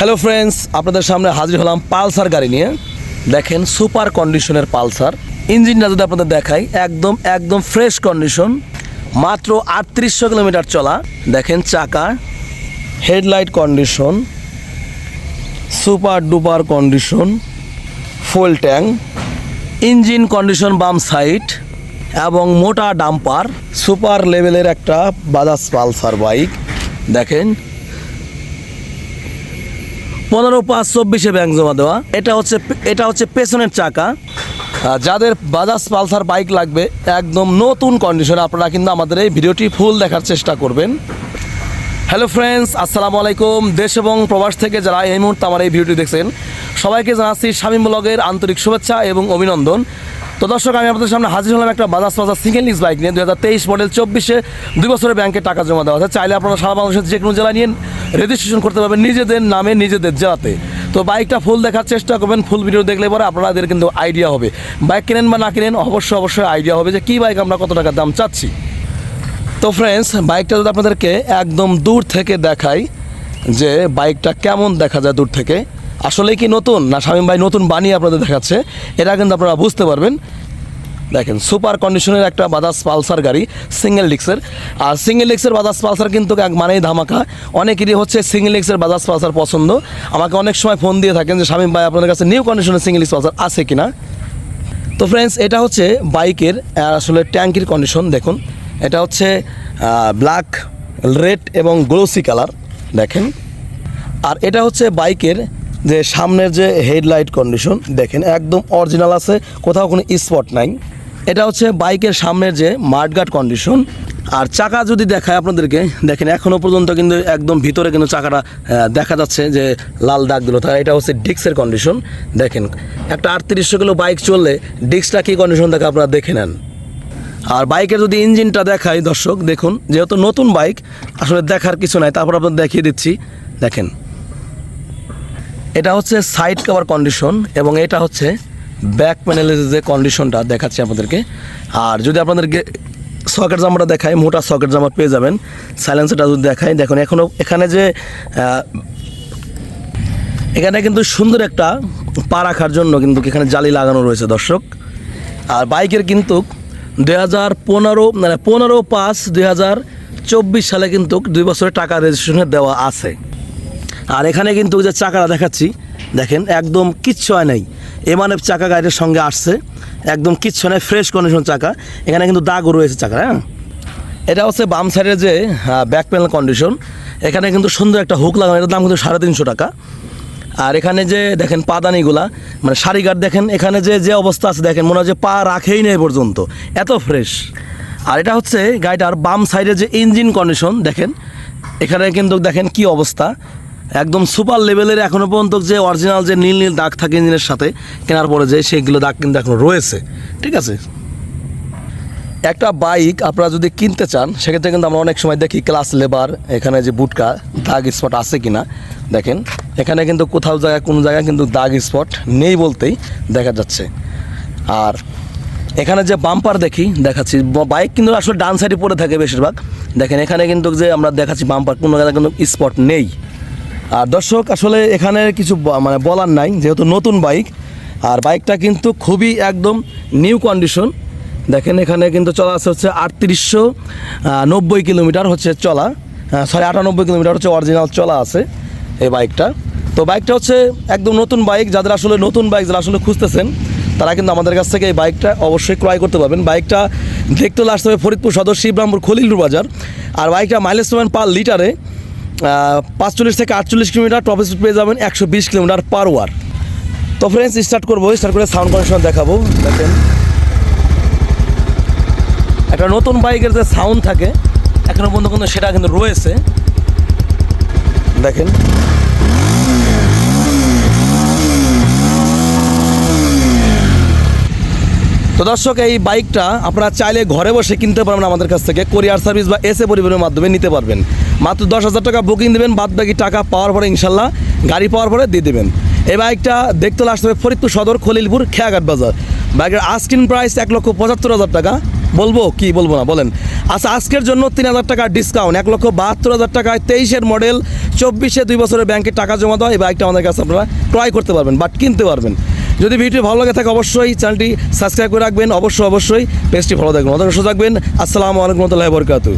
Hello friends আপনাদের সামনে হাজির হলাম পালসার গাড়ি নিয়ে। দেখেন সুপার কন্ডিশনের পালসার। ইঞ্জিনটা যদি আপনাদের দেখাই, একদম একদম ফ্রেশ কন্ডিশন। মাত্র আটত্রিশশো কিলোমিটার চলা। দেখেন চাকা, headlight condition, super duper condition, full tank, engine condition বাম সাইড, এবং মোটা ডাম্পার, সুপার লেভেলের একটা বাজাজ পালসার বাইক। দেখেন পনেরো, পাঁচ, চব্বিশে ব্যাংক জমা দেওয়া। এটা হচ্ছে এটা হচ্ছে পেছনের চাকা। যাদের বাজাজ পালসার বাইক লাগবে, একদম নতুন কন্ডিশনে আপনারা কিন্তু আমাদের এই ভিডিওটি ফুল দেখার চেষ্টা করবেন। হ্যালো ফ্রেন্ডস আসসালামু আলাইকুম। দেশ এবং প্রবাস থেকে যারা এই মুহূর্তে আমার এই ভিডিওটি দেখছেন, সবাইকে জানাচ্ছি স্বামী ব্লগের আন্তরিক শুভেচ্ছা এবং অভিনন্দন। তো দর্শক, আমি আপনাদের সামনে হাজির হলাম একটা বাজাজ পালসার সিঙ্গেল লিজ বাইক নিয়ে। দু হাজার তেইশ মডেল চব্বিশে দুই বছরের ব্যাংকে টাকা জমা দেওয়া আছে চাইলে আপনারা সারা বাংলাদেশের যে কোনো জেলা নিয়ে রেজিস্ট্রেশন করতে পারবেন নিজেদের নামে, নিজেদের জেলাতে তো বাইকটা ফুল দেখার চেষ্টা করবেন ফুল ভিডিও দেখলে পরে আপনাদের কিন্তু আইডিয়া হবে। বাইক কেনেন বা না কেনেন, অবশ্যই অবশ্যই আইডিয়া হবে যে কী বাইক আমরা কত টাকার দাম চাচ্ছি। তো ফ্রেন্ডস বাইকটা যদি আপনাদেরকে একদম দূর থেকে দেখাই, যে বাইকটা কেমন দেখা যায় দূর থেকে আসলে কি নতুন? না শামীম ভাই নতুন বানিয়ে আপনাদের দেখাচ্ছে, এটা কিন্তু আপনারা বুঝতে পারবেন। দেখেন সুপার কন্ডিশনের একটা বাজাজ পালসার গাড়ি সিঙ্গেল ডিক্সের আর সিঙ্গেল ডিক্সের বাজাজ পালসার কিন্তু এক মানেই ধামাকা। অনেকেরই হচ্ছে সিঙ্গেল ডিক্সের বাজাজ পালসার পছন্দ। আমাকে অনেক সময় ফোন দিয়ে থাকেন যে স্বামী ভাই, আপনাদের কাছে নিউ কন্ডিশনের সিঙ্গেল ডিক্স পালসার আছে কিনা? তো ফ্রেন্ডস এটা হচ্ছে বাইকের আসলে ট্যাঙ্কির কন্ডিশন দেখুন। এটা হচ্ছে ব্ল্যাক রেড এবং গ্লোসি কালার দেখেন। আর এটা হচ্ছে বাইকের যে সামনের যে হেডলাইট কন্ডিশন দেখেন, একদম অরিজিনাল আছে, কোথাও কোনো স্পট নাই। এটা হচ্ছে বাইকের সামনের যে মাঠগাট কন্ডিশন আর চাকা যদি দেখায় আপনাদেরকে, দেখেন এখনও পর্যন্ত কিন্তু একদম ভিতরে কিন্তু চাকাটা দেখা যাচ্ছে যে লাল দাগগুলো। তাই এটা হচ্ছে ডিক্সের কন্ডিশন দেখেন, একটা আটত্রিশশো কিলো বাইক চললে ডিক্সটা কী কন্ডিশন দেখে আপনারা দেখে নেন। আর বাইকের যদি ইঞ্জিনটা দেখাই দর্শক, দেখুন, যেহেতু নতুন বাইক, আসলে দেখার কিছু নাই। তারপর আপনাদের দেখিয়ে দিচ্ছি। দেখেন, এটা হচ্ছে সাইড কভার কন্ডিশন এবং এটা হচ্ছে ব্যাক প্যানেলের যে কন্ডিশনটা দেখাচ্ছি আপনাদেরকে। আর যদি আপনাদেরকে সকেট জামাটা দেখাই, মোটা সকেট জামা পেয়ে যাবেন। সাইলেন্সারটা যদি দেখাই, দেখুন এখনও এখানে যে এখানে কিন্তু সুন্দর একটা পা রাখার জন্য কিন্তু এখানে জালি লাগানো রয়েছে দর্শক। আর বাইকের কিন্তু দুই হাজার পনেরো মানে পনেরো পাঁচ দুই হাজার চব্বিশ সালে কিন্তু দুই বছরের টাকা রেজিস্ট্রেশনে দেওয়া আছে। আর এখানে কিন্তু যে চাকাটা দেখাচ্ছি, দেখেন, একদম কিচ্ছু হয় নাই। এমানের চাকা গাড়ির সঙ্গে আসছে। একদম কিচ্ছু নাই ফ্রেশ কন্ডিশন চাকা। এখানে কিন্তু দাগও রয়েছে চাকা হ্যাঁ? এটা হচ্ছে বাম সাইডের যে ব্যাক প্যানেল কন্ডিশন এখানে কিন্তু সুন্দর একটা হুক লাগানো, এটার দাম কিন্তু সাড়ে তিনশো টাকা। আর এখানে যে, দেখেন পাদানিগুলা মানে শাড়িঘাট দেখেন, এখানে যে যে অবস্থা আছে, দেখেন, মনে হয় যে পা রাখেই নেই পর্যন্ত। এত ফ্রেশ আর এটা হচ্ছে গাড়িটার বাম সাইডে যে ইঞ্জিন কন্ডিশন দেখেন। এখানে কিন্তু দেখেন কি অবস্থা। একদম সুপার লেভেলের এখনও পর্যন্ত যে অরিজিনাল যে নীল নীল দাগ থাকে ইঞ্জিনের সাথে, কেনার পরে যে সেইগুলো দাগ কিন্তু এখনও রয়েছে, ঠিক আছে? একটা বাইক আপনারা যদি কিনতে চান, সেক্ষেত্রে কিন্তু আমরা অনেক সময় দেখি ক্লাস লেবার এখানে যে বুটকা, দাগ স্পট আছে কিনা, দেখেন, এখানে কিন্তু কোথাও জায়গায়, কোনো জায়গায় কিন্তু দাগ স্পট নেই বলতেই দেখা যাচ্ছে। আর এখানে যে বাম্পার দেখি, দেখাচ্ছি বাইক কিন্তু আসলে ডান সাইডে পড়ে থাকে বেশিরভাগ। দেখেন, এখানে কিন্তু যে আমরা দেখাচ্ছি বাম্পার কোনো জায়গায় কিন্তু স্পট নেই। আর দর্শক, আসলে এখানে কিছু মানে বলার নাই, যেহেতু নতুন বাইক, আর বাইকটা কিন্তু খুবই একদম নিউ কন্ডিশন দেখেন এখানে কিন্তু চলা আছে হচ্ছে আটত্রিশশো নব্বই কিলোমিটার হচ্ছে চলা সরি আটানব্বই কিলোমিটার হচ্ছে অরিজিনাল চলা আছে এই বাইকটা। তো বাইকটা হচ্ছে একদম নতুন বাইক, যাদের আসলে নতুন বাইক যারা আসলে খুঁজতেছেন, তারা কিন্তু আমাদের কাছ থেকে এই বাইকটা অবশ্যই ক্রয় করতে পারবেন। বাইকটা দেখতে হলে আসতে হবে ফরিদপুর সদর শিবরামপুর খলিলুর বাজার। আর বাইকটা মাইলেজ পাবেন পার লিটারে পাঁচচল্লিশ থেকে আটচল্লিশ কিলোমিটার টপ স্পিড পেয়ে যাবেন একশো বিশ কিলোমিটার পার ওয়ার তো ফ্রেন্ডস স্টার্ট করব। স্টার্ট করে সাউন্ড কন্ডিশন দেখাবো। দেখেন। একটা নতুন বাইকের যে সাউন্ড থাকে, এখনও পর্যন্ত কিন্তু সেটা কিন্তু রয়েছে। দেখেন। তো দর্শক, এই বাইকটা আপনারা চাইলে ঘরে বসে কিনতে পারবেন আমাদের কাছ থেকে। কোরিয়ার সার্ভিস বা এসে পরিবহনের মাধ্যমে নিতে পারবেন। মাত্র দশ হাজার টাকা বুকিং দেবেন, বাদ বাকি টাকা পাওয়ার পরে ইনশাল্লাহ গাড়ি পাওয়ার পরে দিয়ে দেবেন। এই বাইকটা দেখতে হলে আসতে হবে ফরিদপুর সদর, খলিলপুর খেয়াঘাট বাজার। বাইকের আস্কিন প্রাইস এক লক্ষ পঁচাত্তর হাজার টাকা। বলব? কি বলব না? বলেন। আচ্ছা আজকের জন্য তিন হাজার টাকা ডিসকাউন্ট এক লক্ষ বাহাত্তর হাজার টাকায় তেইশের মডেল চব্বিশে দুই বছরের ব্যাংকে টাকা জমা দেওয়া, এই বাইকটা আমাদের কাছে আপনারা ক্রয় করতে পারবেন বাট কিনতে পারবেন। যদি ভিডিও ভালো লাগে থাকে অবশ্যই চ্যানেলটি সাবস্ক্রাইব করে রাখবেন, অবশ্যই অবশ্যই পেজটি ভালো থাকবেন অত থাকবেন। আসসালামু আলাইকুম রহমতুল্লাহ বরকাতু